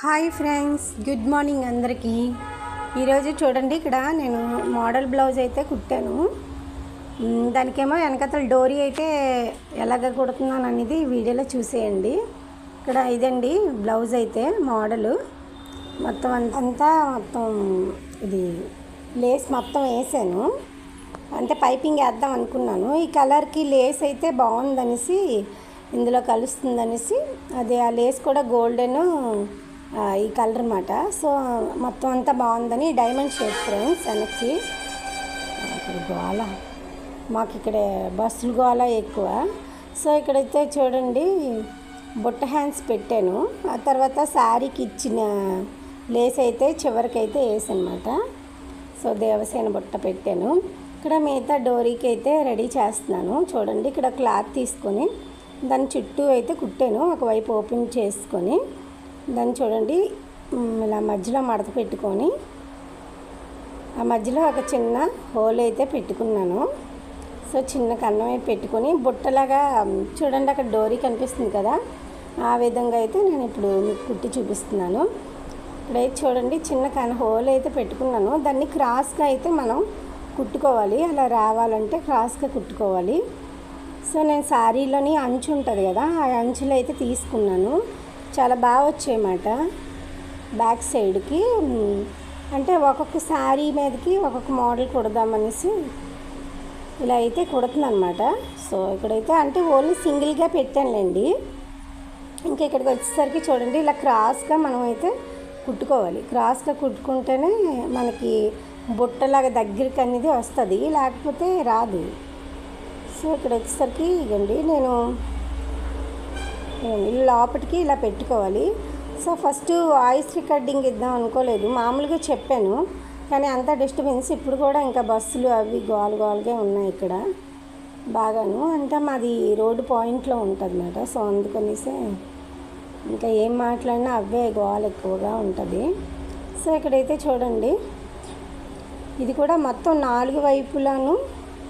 Hi friends good morning అందరికీ. ఈరోజు చూడండి ఇక్కడ నేను మోడల్ బ్లౌజ్ అయితే కుట్టాను. దానికేమో వెనకతల డోరీ అయితే ఎలాగ కుడుతున్నాను అనేది వీడియోలో చూసేయండి. ఇక్కడ ఇదండి బ్లౌజ్ అయితే మోడలు. మొత్తం అంతా మొత్తం ఇది లేస్ మొత్తం వేసాను. అంటే పైపింగ్ వేద్దాం అనుకున్నాను. ఈ కలర్కి లేస్ అయితే బాగుందనేసి ఇందులో కలుస్తుందనేసి అదే ఆ లేస్ కూడా గోల్డెను ఈ కలర్ అన్నమాట. సో మొత్తం అంతా బాగుందని డైమండ్ షేప్ ఫ్రెండ్స్ వెనక్కి. ఇక్కడ మాకు ఇక్కడ బస్సులు గోళ ఎక్కువ. సో ఇక్కడైతే చూడండి బుట్ట హ్యాండ్స్ పెట్టాను. ఆ తర్వాత శారీకి ఇచ్చిన లేస్ అయితే చివరికైతే వేసనమాట సో దేవసేన బుట్ట పెట్టాను. ఇక్కడ మిగతా డోరీకి అయితే రెడీ చేస్తున్నాను. చూడండి ఇక్కడ క్లాత్ తీసుకొని దాని చుట్టూ అయితే కుట్టాను. ఒకవైపు ఓపెన్ చేసుకొని దాన్ని చూడండి. ఇలా మధ్యలో మడత పెట్టుకొని ఆ మధ్యలో ఒక చిన్న హోల్ అయితే పెట్టుకున్నాను. సో చిన్న కన్నమే పెట్టుకొని బుట్టలాగా చూడండి అక్కడ డోరీ కనిపిస్తుంది కదా. ఆ విధంగా అయితే నేను ఇప్పుడు మీకు కుట్టి చూపిస్తున్నాను. ఇప్పుడైతే చూడండి చిన్న కన్న హోల్ అయితే పెట్టుకున్నాను. దాన్ని క్రాస్గా అయితే మనం కుట్టుకోవాలి. అలా రావాలంటే క్రాస్గా కుట్టుకోవాలి. సో నేను శారీలోని అంచు ఉంటుంది కదా ఆ అంచులో అయితే తీసుకున్నాను. చాలా బాగా వచ్చాయన్నమాట. బ్యాక్ సైడ్కి అంటే ఒక్కొక్క శారీ మీదకి ఒక్కొక్క మోడల్ కుడదామనేసి ఇలా అయితే కుడుతుందన్నమాట సో ఇక్కడైతే అంటే ఓన్లీ సింగిల్గా పెట్టానులేండి. ఇంకా ఇక్కడికి వచ్చేసరికి చూడండి ఇలా క్రాస్గా మనం అయితే కుట్టుకోవాలి. క్రాస్గా కుట్టుకుంటేనే మనకి బుట్టలాగా దగ్గరికి అనేది వస్తుంది లేకపోతే రాదు. సో ఇక్కడ వచ్చేసరికి ఇగండి నేను ఇగోండి, లోపటికి ఇలా పెట్టుకోవాలి. సో ఫస్ట్ వాయిస్ రికార్డింగ్ ఇద్దాం అనుకోలేదు. మామూలుగా చెప్పాను. కానీ అంత డిస్టర్బెన్స్ ఇప్పుడు కూడా ఇంకా బస్సులు అవి గోల్ గోల్గా ఉన్నాయి ఇక్కడ. బాగాను. అంటే మాది రోడ్డు పాయింట్లో ఉంటుంది అన్నమాట సో అందుకనేసి ఇంకా ఏం మాట్లాడినా అవే గోల్ ఎక్కువగా ఉంటుంది. సో ఇక్కడైతే చూడండి. ఇది కూడా మొత్తం నాలుగు వైపులను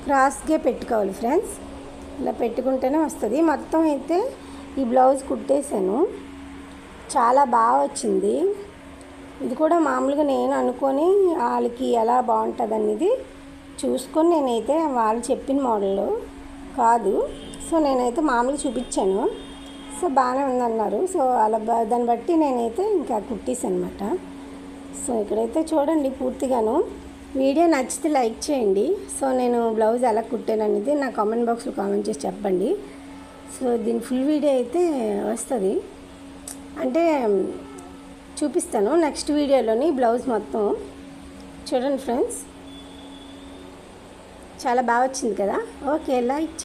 క్రాస్గా పెట్టుకోవాలి ఫ్రెండ్స్. ఇలా పెట్టుకుంటేనే వస్తుంది. మొత్తం అయితే ఈ బ్లౌజ్ కుట్టేశాను. చాలా బాగా వచ్చింది. ఇది కూడా మామూలుగా నేను అనుకొని వాళ్ళకి ఎలా బాగుంటుంది అనేది చూసుకొని నేనైతే వాళ్ళు చెప్పిన మోడల్ కాదు. సో నేనైతే మామూలుగా చూపించాను. సో బాగానే ఉందన్నారు. సో అలా దాన్ని బట్టి నేనైతే ఇంకా కుట్టేసాను అనమాట సో ఇక్కడైతే చూడండి పూర్తిగాను. వీడియో నచ్చితే లైక్ చేయండి. సో నేను బ్లౌజ్ ఎలా కుట్టాను అనేది నా కామెంట్ బాక్స్లో కామెంట్ చేసి చెప్పండి. సో దీని ఫుల్ వీడియో అయితే వస్తుంది. అంటే చూపిస్తాను నెక్స్ట్ వీడియోలోని బ్లౌజ్ మొత్తం. చూడండి ఫ్రెండ్స్. చాలా బాగా వచ్చింది కదా? Okay like